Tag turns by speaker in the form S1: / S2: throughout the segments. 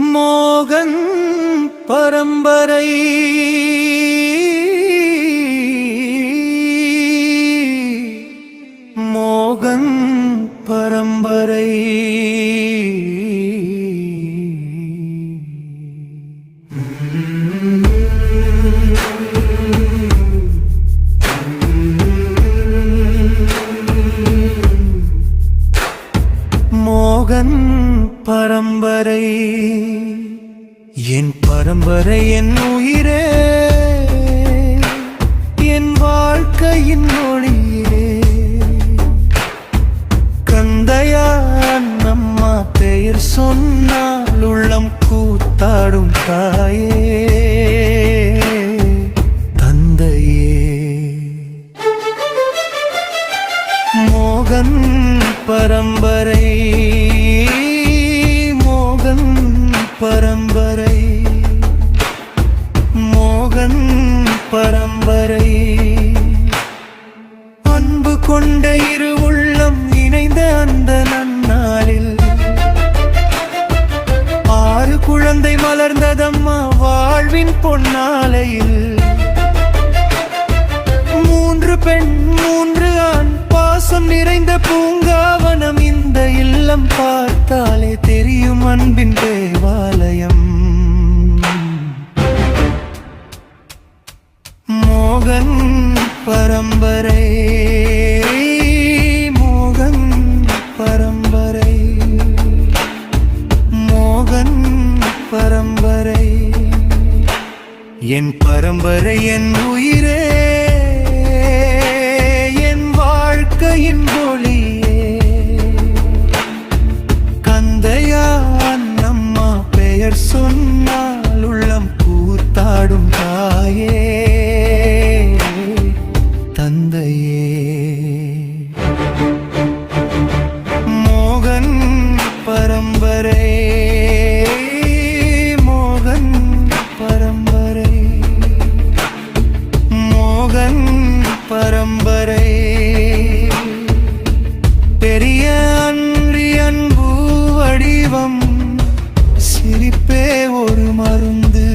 S1: மோகன் பரம்பரை. மோகன் பரம்பரை. என் பரம்பரை என் உயிரே என் வாழ்க்கையின் மொழியே கந்தையா நம்மா பெயர் சொன்னால் உள்ளம் கூத்தாடும் தாயே. தந்தையே. மோகன் பரம்பரை மோகன் பரம்பரை. மோகன் பரம்பரை. அன்பு கொண்ட இரு உள்ளம் இணைந்த அந்த நன்னாளில். ஆறு குழந்தை மலர்ந்ததம்மா வாழ்வின் பொன்னாலையில். மூன்று பெண் மூன்று ஆண் பாசம் நிறைந்த பூங்காவனம் இந்த இல்லம் பார்த்தாலே தெரியும் அன்பின் பரம்பரை மோகன் பரம்பரை. மோகன் பரம்பரை. என் பரம்பரை என் உயிரே என் வாழ்க்கையின் ஒளியே. கந்தையா நம்மா பெயர் சொன்னால் உள்ளம் கூத்தாடும் தாயே. சிரிப்பே ஒரு மருந்து.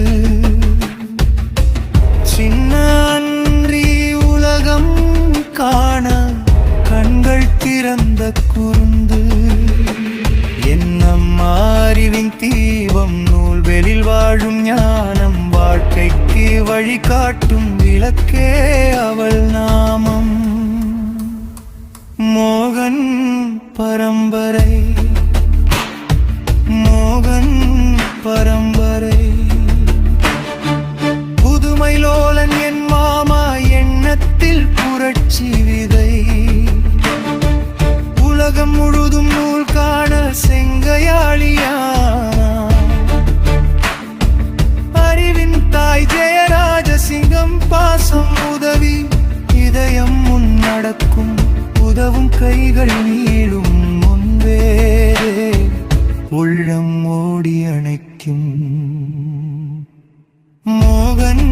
S1: சின்ன அன்றி உலகம் காண கண்கள் திறந்த குருந்து. என்னம் அறிவின் தீபம் நூல்வெளில் வாழும் ஞானம் வாழ்க்கைக்கு வழிகாட்டும் விளக்கே அவள் உதவும் கைகள் நீளும் முன்பே உள்ளம் ஓடி அணைக்கும் மோகன்.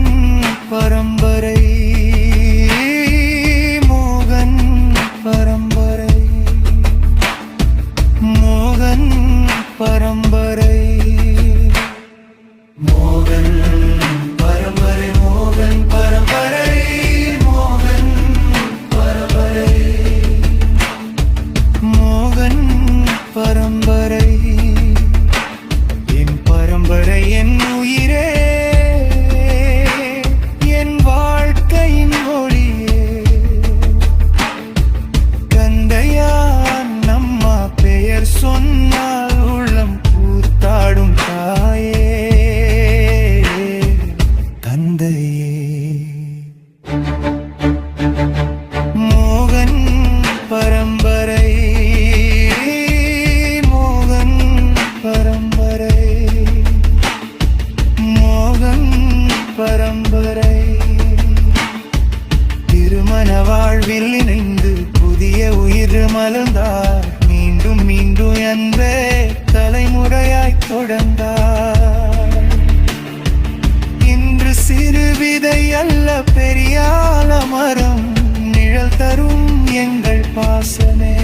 S1: மலர்ந்தார். மீண்டும் மீண்டும் என்றே தலைமுறையாய் தொடர்ந்தார். இன்று சிறு விதை அல்ல பெரியால மரம் நிழல் தரும் எங்கள் பாசமே.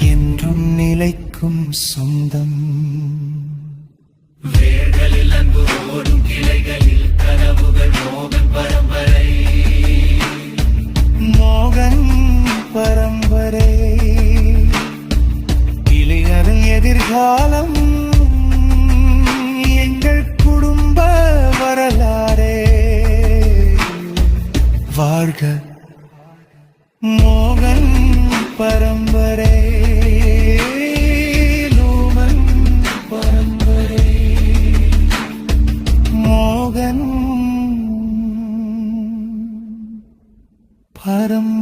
S1: என்றும் நிலைக்கும் சொந்தம் காலம் எங்கள் குடும்ப வரலாறே. வாழ்க மோகன் பரம்பரை லோகன் பரம்பரை. மோகன் பரம்